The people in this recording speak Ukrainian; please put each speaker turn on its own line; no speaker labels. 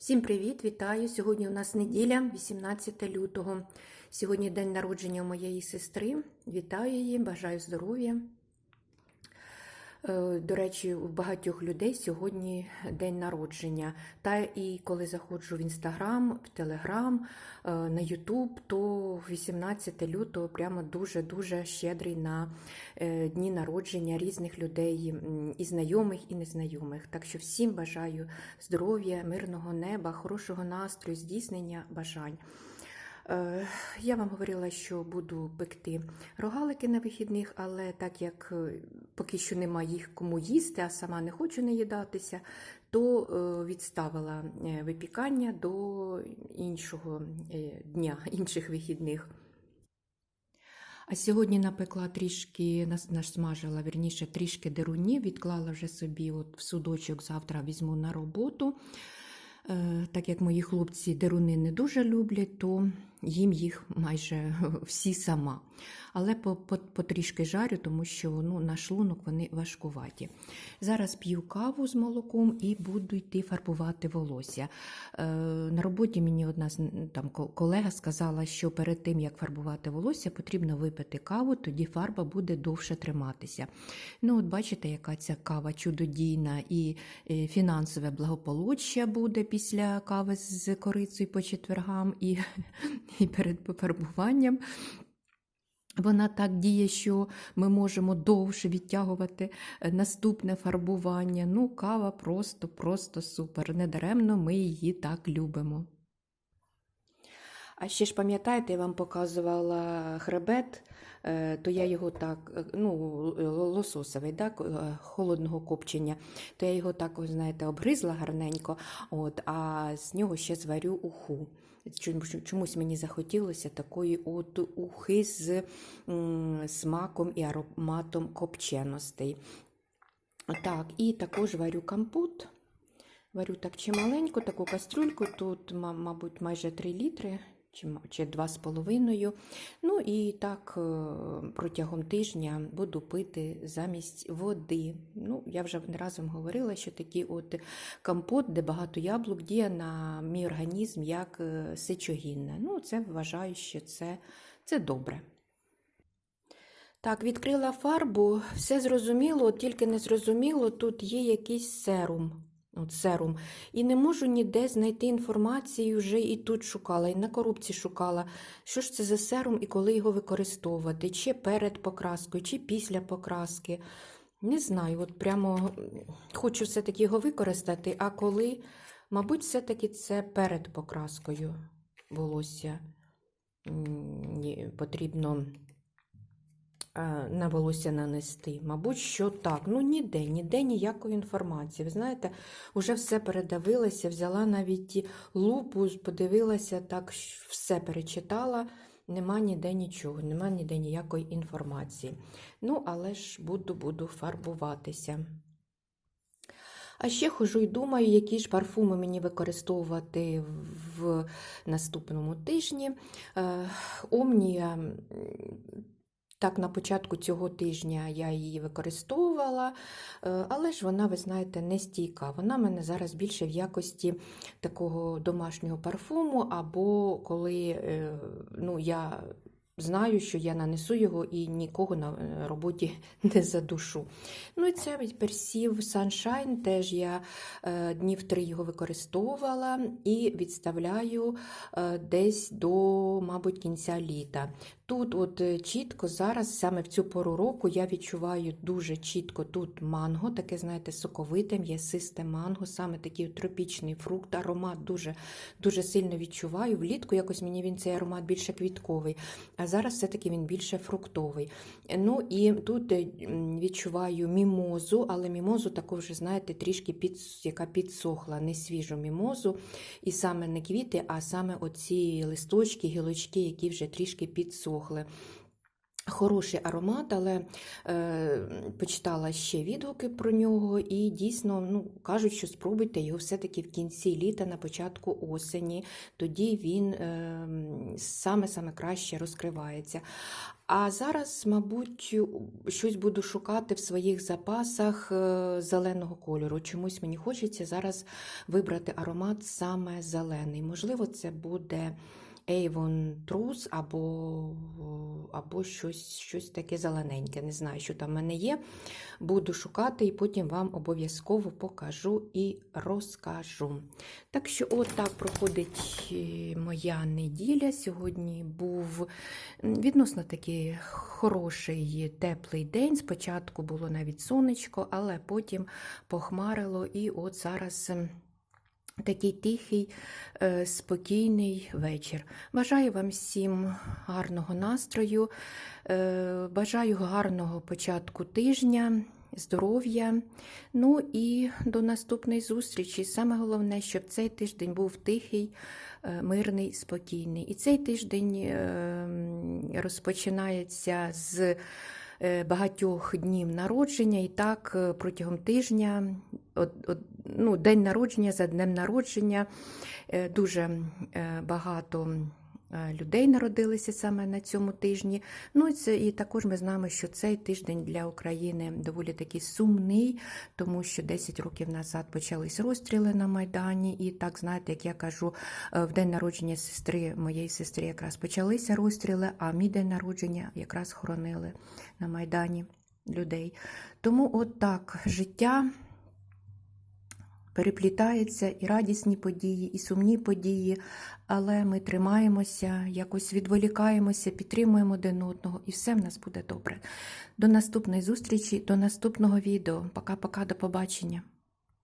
Всім привіт, вітаю! Сьогодні у нас неділя, 18 лютого. Сьогодні день народження моєї сестри. Вітаю її, бажаю здоров'я. Е, До речі, у багатьох людей сьогодні день народження. Та і коли заходжу в інстаграм, в телеграм, е, на Ютуб, то 18 лютого прямо дуже-дуже щедрий на е, дні народження різних людей, і знайомих, і незнайомих. Так що всім бажаю здоров'я, мирного неба, хорошого настрою, здійснення бажань. Я вам говорила, що буду пекти рогалики на вихідних, але так як поки що нема їх кому їсти, а сама не хочу наїдатися, то е, відставила е, випікання до іншого е, дня, інших вихідних. А сьогодні напекла трішки, нас- насмажила, вірніше, трішки дерунів, відклала вже собі от в судочок, завтра візьму на роботу. Так як мої хлопці деруни не дуже люблять, то їм їх майже всі сама. Але по, по, потрішки жарю, тому що ну, на шлунок вони важкуваті. Зараз п'ю каву з молоком і буду йти фарбувати волосся. Е, на роботі мені одна там, колега сказала, що перед тим, як фарбувати волосся, потрібно випити каву, тоді фарба буде довше триматися. Ну, от бачите, яка ця кава чудодійна і е, фінансове благополуччя буде після кави з корицею по четвергам і, і перед фарбуванням. Вона так діє, що ми можемо довше відтягувати е, наступне фарбування. Ну, кава просто, просто супер. Недаремно ми її так любимо. А ще ж пам'ятаєте, я вам показувала хребет, е, то я його так, е, ну, лососовий, так, холодного копчення, то я його так, знаєте, обгризла гарненько, от, а з нього ще зварю уху. Чому- Чомусь мені захотілося такої от ухи з смаком і ароматом копченостей. Так, і також варю компот. Варю так чималеньку, таку кастрюльку, тут, мабуть, майже 3 літри чи, ма- чи 2,5. Ну і так е, протягом тижня буду пити замість води. Ну, я вже разом говорила, що такий от компот, де багато яблук, діє на мій організм як е, сечогінне. Ну, це вважаю, що це, це добре. Так, відкрила фарбу, все зрозуміло, тільки не зрозуміло, тут є якийсь серум. От серум. І не можу ніде знайти інформацію, вже і тут шукала, і на коробці шукала, що ж це за серум і коли його використовувати, чи перед покраскою, чи після покраски. Не знаю, от прямо хочу все-таки його використати, а коли, мабуть, все-таки це перед покраскою волосся потрібно на волосся нанести. Мабуть, що так. Ну, ніде, ніде ніякої інформації. Ви знаєте, вже все передивилася, взяла навіть лупу, подивилася, так все перечитала. Нема ніде нічого, нема ніде ніякої інформації. Ну, але ж буду, буду фарбуватися. А ще хожу і думаю, які ж парфуми мені використовувати в наступному тижні. Е, Омнія, так, на початку цього тижня я її використовувала, е, але ж вона, ви знаєте, не стійка. Вона в мене зараз більше в якості такого домашнього парфуму, або коли е, ну, я знаю, що я нанесу його і нікого на е, роботі не задушу. Ну і це персів Sunshine, теж я днів три його використовувала і відставляю десь до, мабуть, кінця літа. Тут, от е, чітко зараз, саме в цю пору року, я відчуваю дуже чітко тут манго, таке, знаєте, соковите, м'ясисте манго, саме такий тропічний фрукт, аромат дуже, дуже сильно відчуваю. Влітку якось мені він цей аромат більше квітковий, а зараз все-таки він більше фруктовий. Ну і тут е, відчуваю мімозу, але мімозу таку вже, знаєте, трішки під, яка підсохла, не свіжу мімозу. І саме не квіти, а саме оці листочки, гілочки, які вже трішки підсохли. Хороший аромат, але е, почитала ще відгуки про нього, і дійсно ну, кажуть, що спробуйте його все-таки в кінці літа, на початку осені. Тоді він е, саме-саме краще розкривається. А зараз, мабуть, щось буду шукати в своїх запасах е, зеленого кольору. Чомусь мені хочеться зараз вибрати аромат саме зелений. Можливо, це буде. Avon Truth або, або щось, щось таке зелененьке. Не знаю, що там в мене є. Буду шукати і потім вам обов'язково покажу і розкажу. Так що, от так проходить е, моя неділя. Сьогодні був відносно такий хороший теплий день. Спочатку було навіть сонечко, але потім похмарило, і от зараз. Такий тихий, е, спокійний вечір. Бажаю вам всім гарного настрою, е, бажаю гарного початку тижня, здоров'я. Ну і до наступної зустрічі. Саме головне, щоб цей тиждень був тихий, е, мирний, спокійний. І цей тиждень е, розпочинається з багатьох днів народження, і так е, протягом тижня, от, от, ну, день народження за днем народження, е, дуже е, багато. Е, Людей народилися саме на цьому тижні. Ну це і також ми знаємо, що цей тиждень для України доволі такий сумний, тому що 10 років назад почались розстріли на Майдані. І так, знаєте, як я кажу, е, в день народження сестри, моєї сестри, якраз почалися розстріли, а мій день народження якраз хоронили на Майдані людей. Тому от так життя переплітається і радісні події, і сумні події, але ми тримаємося, якось відволікаємося, підтримуємо один одного, і все в нас буде добре. До наступної зустрічі, до наступного відео. Пока-пока, до побачення.